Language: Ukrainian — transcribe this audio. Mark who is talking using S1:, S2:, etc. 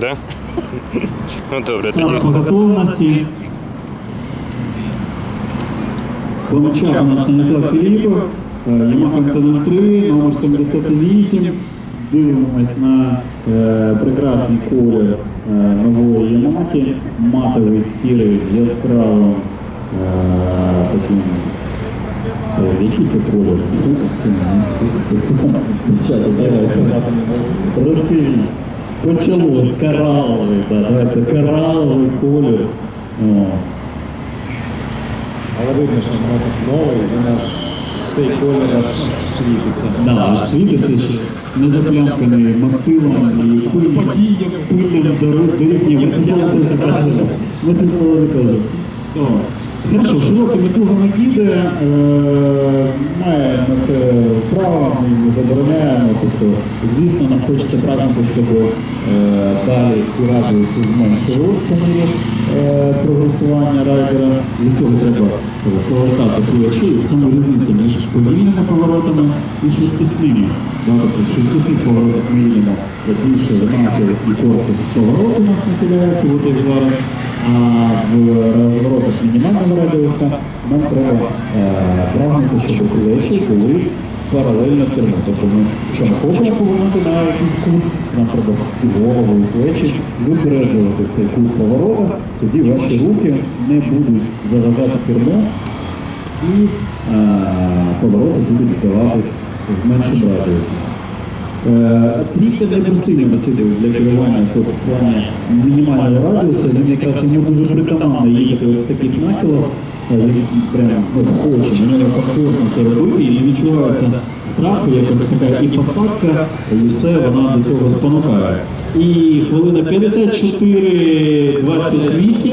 S1: Да? Ну добре, тоді.
S2: по готовності. Помічав у нас Станіслав Філіпов, е, Yamaha Антонов 3, номер 78. Дивимось на е, прекрасний колір е, нової Yamaha, матовий сірий з яскравим е, таким. е, Який це колір? Фукс? Фукс? Дівчата. Почалось кораловий, да, давайте кораловий колір. О.
S3: Але видно, що мотор новий, він аж цей колір аж світиться.
S2: Да, аж світиться ще не заплянканий мастилом і пильним, пильним дорогнім. Ми це слово не кажемо. Ми це слово не кажемо. Хорошо, широкими дугами їде, має на це право, ми не забороняємо. Тобто, звісно, нам хочеться прагнути, щоб е, далі ці радіуси зменшились по мірі е, прогресування райдера. Для цього треба повертати плечі, в тому різниця між повільними поворотами і швидкісними. Тобто в швидкісних поворотах ми більше нахил і корпус повороту у нас нахиляється, от як зараз. А в мінімального радіуса нам треба е, прагнути, щоб плечі були паралельно керму. Тобто ми, якщо ми хочемо повернути на якийсь кут, нам треба і голову, і плечі випереджувати цей кут поворота, тоді ваші руки не будуть заважати керму і е, повороти будуть вдаватись з меншим радіусом. Трійка непростий мотоцикл для керування плані мінімального радіусу. Він якраз йому дуже притаманно їхати в таких нахилах. Е, Він прям ну, хоче, на нього комфортно це робити і не відчувається страху, якось така і посадка, і все вона до цього спонукає. І хвилина 54-28.